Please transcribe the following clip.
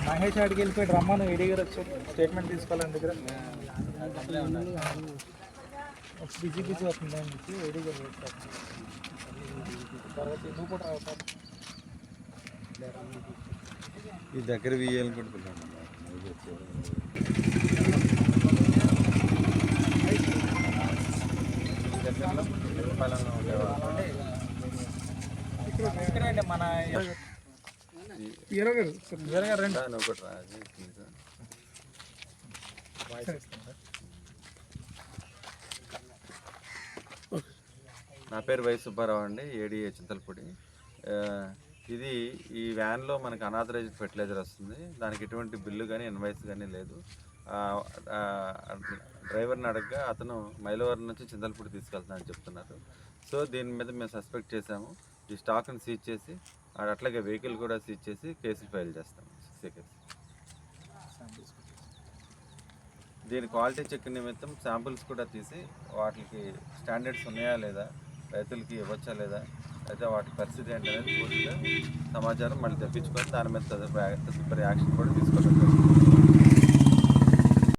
మహేష్ ఆడికి వెళ్ళిపోయి రమ్మను ఏడీ గారు వచ్చి స్టేట్మెంట్ తీసుకోవాలని దగ్గర బిజీ బిజీ వస్తుంది అని చెప్పి ఏడీ గారు. తర్వాత నువ్వు కూడా రావు సార్. ఈ దగ్గర వీయాలనుకుంటున్నాను ఇక్కడే అండి మన నా పేరు వై సుబ్బారావు అండి ఏడిఏ చింతలపూడి. ఇది ఈ వ్యాన్లో మనకి అనాథరైజ్డ్ ఫెర్టిలైజర్ వస్తుంది. దానికి ఎటువంటి బిల్లు కానీ ఇన్వాయిస్ కానీ లేదు. డ్రైవర్ని అడగగా అతను మైలవరం నుంచి చింతలపూడి తీసుకెళ్తానని చెప్తున్నారు. సో దీని మీద మేము సస్పెక్ట్ చేశాము. ఈ స్టాక్ని సీజ్ చేసి అట్లాగే వెహికల్ కూడా సీజ్ చేసి కేసులు ఫైల్ చేస్తాం. సిక్స్ కేసు దీని క్వాలిటీ చెక్ నిమిత్తం శాంపుల్స్ కూడా తీసి వాటికి స్టాండర్డ్స్ ఉన్నాయా లేదా రైతులకి ఇవ్వచ్చా లేదా అయితే వాటి పరిస్థితి ఏంటనేది పూర్తిగా సమాచారం మళ్ళీ తెప్పించుకొని దాని మీద తదుపరి తదుపరి యాక్షన్ కూడా తీసుకోవడం జరుగుతుంది.